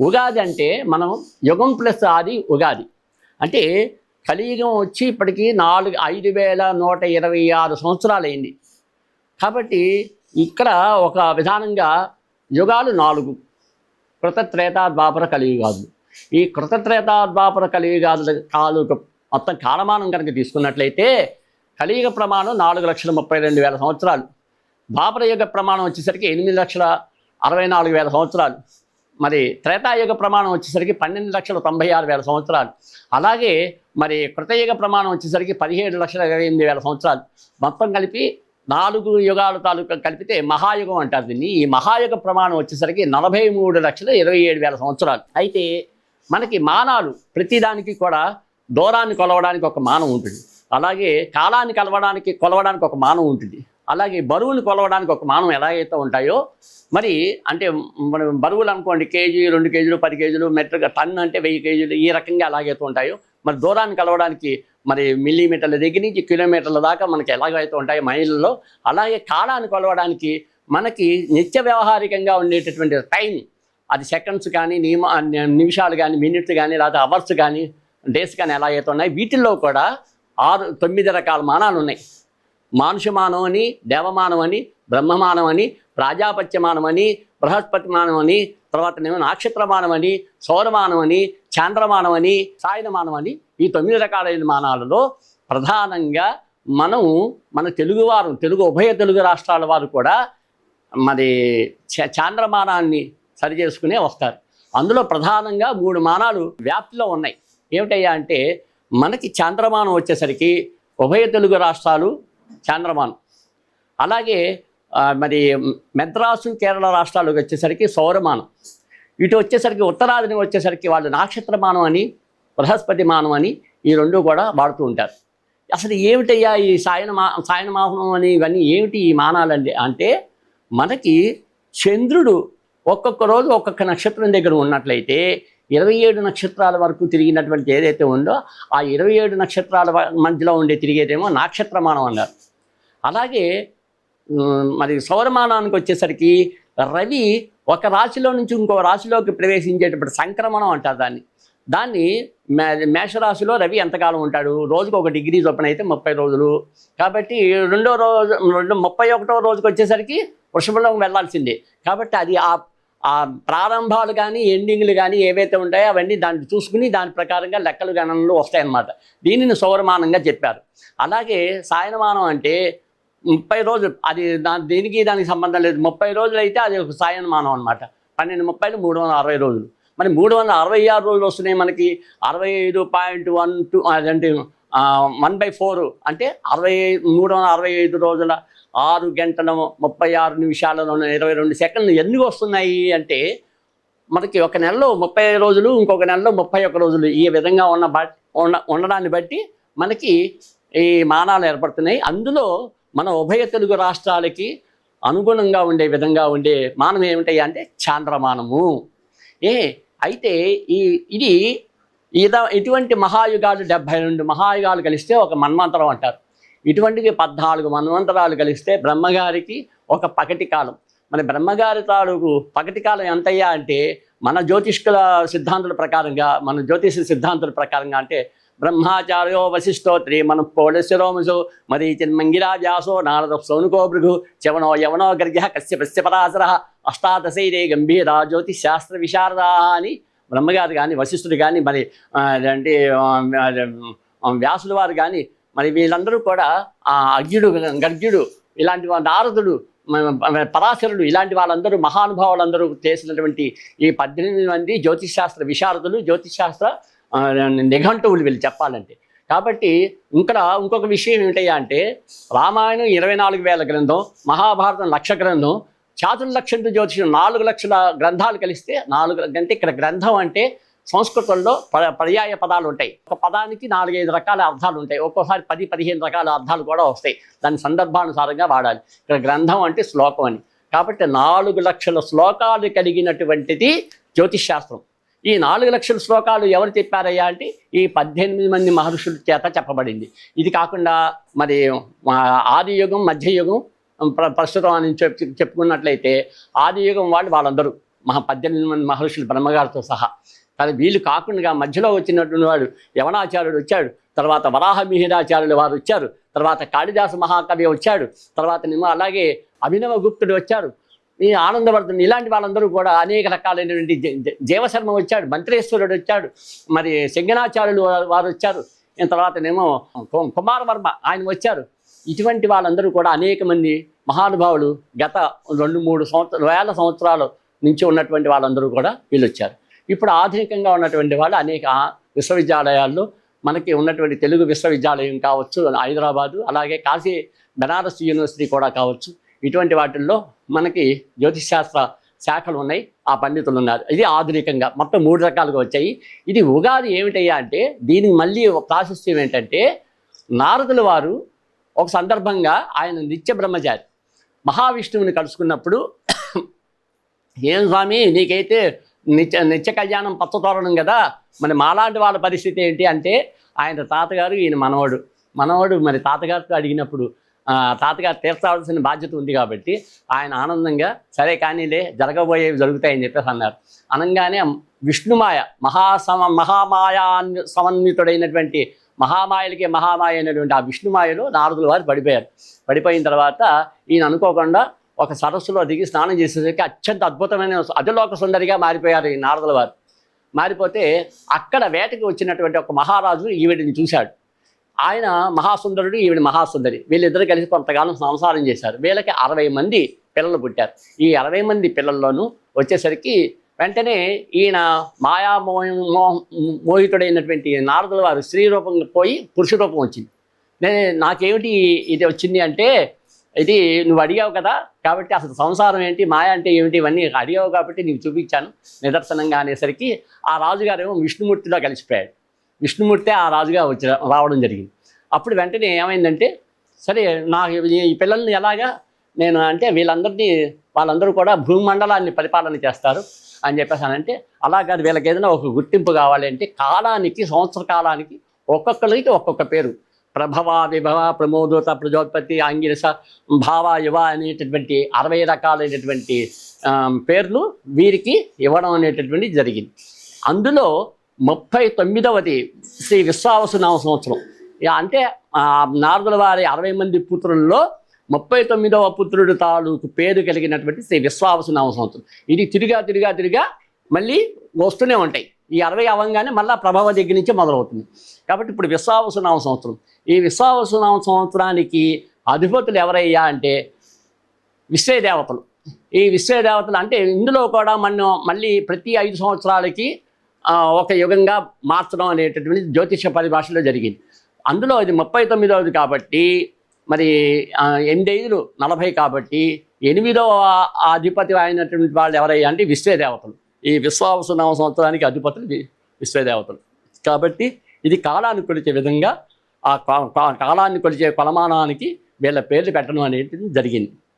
ఉగాది అంటే మనం యుగం ప్లస్ ఆది ఉగాది. అంటే కలియుగం వచ్చి ఇప్పటికీ నాలుగు ఐదు వేల నూట ఇరవై ఆరు సంవత్సరాలైంది. కాబట్టి ఇక్కడ ఒక విధానంగా యుగాలు నాలుగు. కృతత్రేతా ద్వాపర కలియుగాలు. ఈ కృతత్రేతా ద్వాపర కలియుగాల కాలుక మొత్తం కాలమానం కనుక తీసుకున్నట్లయితే కలియుగ ప్రమాణం నాలుగు లక్షల ముప్పై రెండు వేల సంవత్సరాలు. ద్వాపర యుగ ప్రమాణం వచ్చేసరికి ఎనిమిది లక్షల అరవై నాలుగు వేల సంవత్సరాలు. మరి త్రేతాయుగ ప్రమాణం వచ్చేసరికి పన్నెండు లక్షల తొంభై ఆరు వేల సంవత్సరాలు. అలాగే మరి కృతయుగ ప్రమాణం వచ్చేసరికి పదిహేడు లక్షల ఇరవై ఎనిమిది వేల సంవత్సరాలు. మొత్తం కలిపి నాలుగు యుగాల తాలూకా కలిపితే మహాయుగం అంటారు దీన్ని. ఈ మహాయుగ ప్రమాణం వచ్చేసరికి నలభై మూడు లక్షల ఇరవై ఏడు వేల సంవత్సరాలు. అయితే మనకి మానాలు ప్రతిదానికి కూడా దూరాన్ని కొలవడానికి ఒక మానం ఉంటుంది. అలాగే కాలాన్ని కలవడానికి కొలవడానికి ఒక మానం ఉంటుంది. అలాగే బరువులు కొలవడానికి ఒక మానం ఎలాగైతే ఉంటాయో మరి అంటే మనం బరువులు అనుకోండి కేజీ రెండు కేజీలు పది కేజీలు మెట్రిక్ టన్ అంటే వెయ్యి కేజీలు ఈ రకంగా ఎలాగైతే ఉంటాయో మరి దూరాన్ని కలవడానికి మరి మిల్లీమీటర్ల దగ్గర నుంచి కిలోమీటర్ల దాకా మనకి ఎలాగైతే ఉంటాయో మైళ్ళలో అలాగే కాలాన్ని కొలవడానికి మనకి నిత్య వ్యవహారికంగా ఉండేటటువంటి టైం అది సెకండ్స్ కానీ నియమ నిమిషాలు కానీ మినిట్స్ కానీ లేకపోతే అవర్స్ కానీ డేస్ కానీ ఎలా అయితే ఉన్నాయి వీటిల్లో కూడా ఆరు తొమ్మిది రకాల మానాలు ఉన్నాయి. మానుషమానం అని దేవమానం అని బ్రహ్మమానం అని ప్రాజాపత్యమానం అని బృహస్పతి అని తర్వాత ఏమో నక్షత్రమానం అని సౌరమానం అని చాంద్రమానం అని సాయనమానం అని ఈ తొమ్మిది రకాలైన మానాలలో ప్రధానంగా మనం మన తెలుగువారు తెలుగు ఉభయ తెలుగు రాష్ట్రాల వారు కూడా మరి చ- చాంద్రమానాన్ని సరి చేసుకునే వస్తారు. అందులో ప్రధానంగా మూడు మానాలు వ్యాప్తిలో ఉన్నాయి. ఏమిటయ్యా అంటే మనకి చాంద్రమానం వచ్చేసరికి ఉభయ తెలుగు రాష్ట్రాలు చాంద్రమానం. అలాగే మరి మెద్రాసు కేరళ రాష్ట్రాలకు వచ్చేసరికి సౌరమానం. ఇటు వచ్చేసరికి ఉత్తరాదిని వచ్చేసరికి వాళ్ళు నక్షత్రమానం అని బృహస్పతి మానం అని ఈ రెండు కూడా వాడుతూ ఉంటారు. అసలు ఏమిటయ్యా ఈ సాయన మా సాయన అని ఇవన్నీ ఏమిటి ఈ మానాలండి అంటే మనకి చంద్రుడు ఒక్కొక్క రోజు ఒక్కొక్క నక్షత్రం దగ్గర ఉన్నట్లయితే ఇరవై ఏడు నక్షత్రాల వరకు తిరిగినటువంటి ఏదైతే ఉందో ఆ ఇరవై ఏడు నక్షత్రాల మధ్యలో ఉండే తిరిగేదేమో నాక్షత్రమానం అన్నారు. అలాగే మరి సౌరమానానికి వచ్చేసరికి రవి ఒక రాశిలో నుంచి ఇంకో రాశిలోకి ప్రవేశించేటప్పుడు సంక్రమణం అంటారు దాన్ని. దాన్ని మే మేషరాశిలో రవి ఎంతకాలం ఉంటాడు? రోజుకు ఒక డిగ్రీ చొప్పున అయితే ముప్పై రోజులు. కాబట్టి రెండో రోజు రెండు ముప్పై ఒకటో రోజుకి వచ్చేసరికి వృషభంలో వెళ్ళాల్సిందే. కాబట్టి అది ఆ ఆ ప్రారంభాలు కానీ ఎండింగ్లు కానీ ఏవైతే ఉంటాయో అవన్నీ దాన్ని చూసుకుని దాని ప్రకారంగా లెక్కలు గణనలు వస్తాయన్నమాట. దీనిని సౌరమానంగా చెప్పారు. అలాగే సాయనమానం అంటే ముప్పై రోజులు అది దాని దేనికి దానికి సంబంధం లేదు. ముప్పై రోజులు అయితే అది ఒక సాయనమానం అనమాట పన్నెండు ముప్పైలు మూడు వందల అరవై రోజులు. మరి మూడు వందల అరవై ఆరు రోజులు వస్తున్నాయి మనకి. అరవై ఐదు పాయింట్ వన్ టూ అదంటే వన్ బై ఫోర్ అంటే అరవై మూడు వందల అరవై ఐదు రోజుల ఆరు గంటల ముప్పై ఆరు నిమిషాలలో ఇరవై రెండు సెకండ్లు ఎందుకు వస్తున్నాయి అంటే మనకి ఒక నెలలో ముప్పై రోజులు ఇంకొక నెలలో ముప్పై ఒక్క రోజులు ఈ విధంగా ఉన్న ఉన్న ఉండడాన్ని బట్టి మనకి ఈ మానాలు ఏర్పడుతున్నాయి. అందులో మన ఉభయ తెలుగు రాష్ట్రాలకి అనుగుణంగా ఉండే విధంగా ఉండే మానం ఏమిటాయి అంటే చాంద్రమానము. ఏ అయితే ఈ ఇది ఇద ఇటువంటి మహాయుగాలు డెబ్భై రెండు మహాయుగాలు కలిస్తే ఒక మన్వంతరం అంటారు. ఇటువంటివి పద్నాలుగు మన్వంతరాలు కలిస్తే బ్రహ్మగారికి ఒక పగటి కాలం. మన బ్రహ్మగారి తాలూకు పగటి కాలం ఎంతయ్యా అంటే మన జ్యోతిష్కుల సిద్ధాంతుల ప్రకారంగా మన జ్యోతిష సిద్ధాంతుల ప్రకారంగా అంటే బ్రహ్మాచార్యో వశిష్ఠోత్రి మన పౌడశిరోమసు మరి చిన్మంగిరా వ్యాసో నారద సౌనుకో భృగు చవనో యవనో గర్గ కశ్య పరాశర అష్టాదశైరే గంభీర జ్యోతిశాస్త్ర విశారదా అని బ్రహ్మగారు కానీ వశిష్ఠుడు కానీ మరి అంటే వ్యాసుల వారు కానీ మరి వీళ్ళందరూ కూడా ఆ అర్జుడు గర్జుడు ఇలాంటి నారదుడు పరాశరుడు ఇలాంటి వాళ్ళందరూ మహానుభావులందరూ చేసినటువంటి ఈ పద్దెనిమిది మంది జ్యోతిషాస్త్ర విశారదులు జ్యోతిష్ శాస్త్ర నిఘంటువులు వీళ్ళు చెప్పాలంటే. కాబట్టి ఇక్కడ ఇంకొక విషయం ఏమిటయ్యా అంటే రామాయణం ఇరవై నాలుగు వేల గ్రంథం మహాభారతం లక్ష గ్రంథం చాతుర్లక్షంతో జ్యోతిషం నాలుగు లక్షల గ్రంథాలు కలిస్తే నాలుగు అంటే ఇక్కడ గ్రంథం అంటే సంస్కృతంలో ప- పర్యాయ పదాలు ఉంటాయి. ఒక పదానికి నాలుగైదు రకాల అర్థాలు ఉంటాయి. ఒక్కోసారి పది పదిహేను రకాల అర్థాలు కూడా వస్తాయి. దాని సందర్భానుసారంగా వాడాలి. ఇక్కడ గ్రంథం అంటే శ్లోకం అని. కాబట్టి నాలుగు లక్షల శ్లోకాలు కలిగినటువంటిది జ్యోతిష్ శాస్త్రం ఈ నాలుగు లక్షల శ్లోకాలు ఎవరు చెప్పారయ్యా అంటే ఈ పద్దెనిమిది మంది మహర్షుల చేత చెప్పబడింది. ఇది కాకుండా మరి ఆదియుగం మధ్యయుగం ప్రస్తుతం అని చెప్పు చెప్పుకున్నట్లయితే ఆదియుగం వాళ్ళు వాళ్ళందరూ. మహా పద్దెనిమిది మంది మహర్షులు బ్రహ్మగారితో సహా. కానీ వీళ్ళు కాకుండా మధ్యలో వచ్చినటువంటి వాడు యవనాచార్యుడు వచ్చాడు. తర్వాత వరాహమిహిరాచార్యులు వారు వచ్చారు. తర్వాత కాళిదాస మహాకవి వచ్చాడు. తర్వాత నిమ్మ అలాగే అభినవ గుప్తుడు వచ్చారు ఈ ఆనందవర్ధన్ ఇలాంటి వాళ్ళందరూ కూడా అనేక రకాలైనటువంటి జీవశర్మ వచ్చాడు. మంత్రేశ్వరుడు వచ్చాడు. మరి శంగనాచార్యులు వారు- వచ్చారు. ఈ తర్వాతనేమో కు- కుమారవర్మ ఆయన వచ్చారు. ఇటువంటి వాళ్ళందరూ కూడా అనేక మంది మహానుభావులు గత రెండు మూడు సంవత్సరాలు వేల సంవత్సరాల నుంచి ఉన్నటువంటి వాళ్ళందరూ కూడా వీళ్ళు వచ్చారు. ఇప్పుడు ఆధునికంగా ఉన్నటువంటి వాళ్ళు అనేక విశ్వవిద్యాలయాల్లో మనకి ఉన్నటువంటి తెలుగు విశ్వవిద్యాలయం కావచ్చు హైదరాబాదు అలాగే కాశీ బెనారస్ యూనివర్సిటీ కూడా కావచ్చు. ఇటువంటి వాటిల్లో మనకి జ్యోతిష్ శాస్త్ర శాఖలు ఉన్నాయి ఆ పండితులు ఉన్నారు. ఇది ఆధునికంగా మొత్తం మూడు రకాలుగా వచ్చాయి. ఇది ఉగాది ఏమిటయ్యా అంటే దీనికి మళ్ళీ ఒక ప్రాశస్త్యం ఏంటంటే నారదుల వారు ఒక సందర్భంగా ఆయన నిత్య బ్రహ్మచారి. మహావిష్ణువుని కలుసుకున్నప్పుడు ఏం స్వామి నీకైతే నిత్య నిత్య కళ్యాణం పచ్చతోరణం కదా. మరి మాలాంటి వాళ్ళ పరిస్థితి ఏంటి అంటే ఆయన తాతగారు ఈయన మనవడు. మనవడు మరి తాతగారితో అడిగినప్పుడు తాతగారు తీర్చాల్సిన బాధ్యత ఉంది కాబట్టి ఆయన ఆనందంగా సరే కానీలే జరగబోయేవి జరుగుతాయని చెప్పేసి అన్నారు. అనగానే విష్ణుమాయ మహాసమ మహామాయా సమన్వితుడైనటువంటి మహామాయలకి మహామాయ అయినటువంటి ఆ విష్ణుమాయలో నారదుల వారు పడిపోయారు. పడిపోయిన తర్వాత ఈయన అనుకోకుండా ఒక సరస్సులో దిగి స్నానం చేసేసరికి అత్యంత అద్భుతమైన అతిలోక సుందరిగా మారిపోయారు ఈ నారదుల వారు. మారిపోతే అక్కడ వేటకి వచ్చినటువంటి ఒక మహారాజు ఈవిడిని చూశాడు. ఆయన మహాసుందరుడు ఈవిడ మహాసుందరి. వీళ్ళిద్దరు కలిసి కొంతకాలం సంసారం చేశారు. వీళ్ళకి అరవై మంది పిల్లలు పుట్టారు. ఈ అరవై మంది పిల్లల్లోనూ వచ్చేసరికి వెంటనే ఈయన మాయా మోహ మోహ- మోహితుడైనటువంటి నారదుల వారు స్త్రీ రూపంగా పోయి పురుష రూపం వచ్చింది. నేను నాకేమిటి ఇది వచ్చింది అంటే ఇది నువ్వు అడిగావు కదా కాబట్టి అసలు సంసారం ఏంటి మాయ అంటే ఏమిటి ఇవన్నీ అడిగావు కాబట్టి నీకు చూపించాను నిదర్శనంగా అనేసరికి ఆ రాజుగారు ఏమో విష్ణుమూర్తిలో కలిసిపోయాడు. విష్ణుమూర్తి ఆ రాజుగా వచ్చి రావడం జరిగింది. అప్పుడు వెంటనే ఏమైందంటే సరే నాకు ఈ- పిల్లల్ని ఎలాగా నేను అంటే వీళ్ళందరినీ వాళ్ళందరూ కూడా భూమండలాన్ని పరిపాలన చేస్తారు అని చెప్పేసానంటే అలా కాదు వీళ్ళకి ఏదైనా ఒక గుర్తింపు కావాలి అంటే కాలానికి సంవత్సర కాలానికి ఒక్కొక్కరికి ఒక్కొక్క పేరు. ప్రభవ విభవ ప్రమోదోత ప్రజోత్పత్తి ఆంగిరస భావ యువ అనేటటువంటి అరవై రకాలైనటువంటి పేర్లు వీరికి ఇవ్వడం అనేటటువంటి జరిగింది. అందులో ముప్పై తొమ్మిదవది శ్రీ విశ్వావసునామ సంవత్సరం. అంటే నారదుల వారి అరవై మంది పుత్రుల్లో ముప్పై తొమ్మిదవ పుత్రుడు తాలూకు పేరు కలిగినటువంటి శ్రీ విశ్వావసునామ సంవత్సరం. ఇది తిరిగా తిరిగా తిరిగా మళ్ళీ వస్తూనే ఉంటాయి. ఈ అరవై అవ్వగానే మళ్ళీ ప్రభావ దగ్గర నుంచి మొదలవుతుంది. కాబట్టి ఇప్పుడు విశ్వావసునామ సంవత్సరం. ఈ విశ్వావసునామ సంవత్సరానికి అధిపతులు ఎవరయ్యా అంటే విశ్వదేవతలు. ఈ విశ్వదేవతలు అంటే ఇందులో కూడా మనం మళ్ళీ ప్రతి ఐదు సంవత్సరాలకి ఒక యుగంగా మార్చడం అనేటటువంటి జ్యోతిష పరిభాషలో జరిగింది. అందులో ఇది ముప్పై తొమ్మిదవది కాబట్టి మరి ఎనిమిది ఐదులు నలభై కాబట్టి ఎనిమిదవ అధిపతి అయినటువంటి వాళ్ళు ఎవరయ్యా అంటే విశ్వదేవతలు. ఈ విశ్వావసునామ సంవత్సరానికి అధిపతులు విశ్వదేవతలు. కాబట్టి ఇది కాలాన్ని కొలిచే విధంగా ఆ కా- కాలాన్ని కొలిచే కొలమానానికి వీళ్ళ పేర్లు పెట్టడం అనేది జరిగింది.